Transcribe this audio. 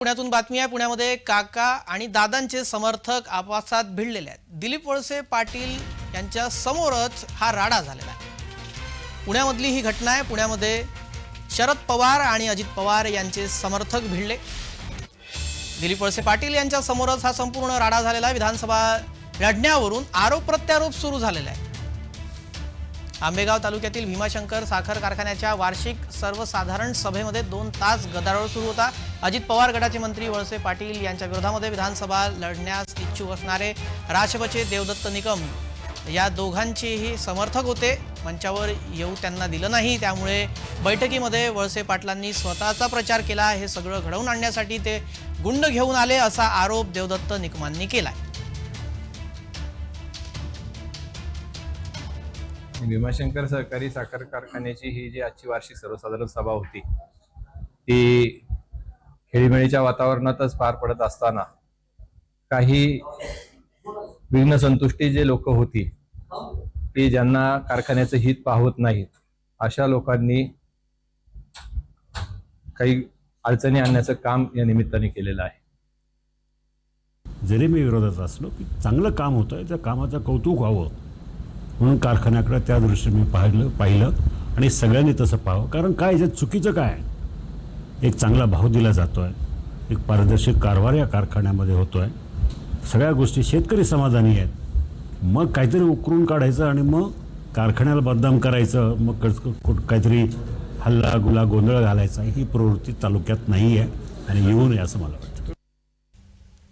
पुण्यातून बातमी आहे. पुण्यामध्ये काका आणि दादांचे समर्थक आपसात भिडलेले आहेत. दिलीप वळसे पाटील यांच्या समोरच हा राडा झालेला आहे. पुण्यामधली ही घटना आहे. पुण्यामध्ये शरद पवार आणि अजित पवार यांचे समर्थक भिडले. दिलीप वळसे पाटील यांच्या समोरच हा संपूर्ण राडा झालेला आहे. विधानसभा लढण्यावरून आरोप प्रत्यारोप सुरू झालेला आहे आंबेगाव तालुक्यातील भीमाशंकर साखर कारखान्याच्या वार्षिक सर्वसाधारण सभेमध्ये दोन तास गदारोळ सुरू होता. अजित पवार गटाचे मंत्री वळसे पाटील यांच्या विरोधामध्ये विधानसभा लढण्यास इच्छुक असणारे राष्ट्रपचे देवदत्त निकम या दोघांचेही समर्थक होते. मंचावर येऊ त्यांना दिलं नाही. त्यामुळे बैठकीमध्ये वळसे पाटलांनी स्वतःचा प्रचार केला. हे सगळं घडवून आणण्यासाठी ते गुंड घेऊन आले असा आरोप देवदत्त निकमांनी केलाय. भीमाशंकर सहकारी साखर कारखान्याची ही जी आजची वार्षिक सर्वसाधारण सभा होती ती खेळीमेळीच्या वातावरणातच पार पडत असताना काही विघ्न संतुष्टी जे लोक होती ती ज्यांना कारखान्याचं हित पाहत नाहीत अशा लोकांनी काही अडचणी आणण्याचं काम या निमित्ताने केलेलं आहे. जरी मी विरोधात असलो की चांगलं काम होतं त्या कामाचं कौतुक व्हावं म्हणून कारखान्याकडं त्या दृष्टीने मी पाहिलं पाहिलं. आणि सगळ्यांनी तसं पाहावं. कारण काय याच्यात चुकीचं काय एक चांगला भाव दिला जातो आहे एक पारदर्शक कारभार या कारखान्यामध्ये होतो आहे सगळ्या गोष्टी शेतकरी समाधानी आहेत. मग काहीतरी उकरून काढायचं आणि मग कारखान्याला बदनाम करायचं. मग कच- कुठ- काहीतरी हल्ला गुला गोंधळ घालायचा. ही प्रवृत्ती तालुक्यात नाही आहे आणि येऊ नये असं मला वाटतं.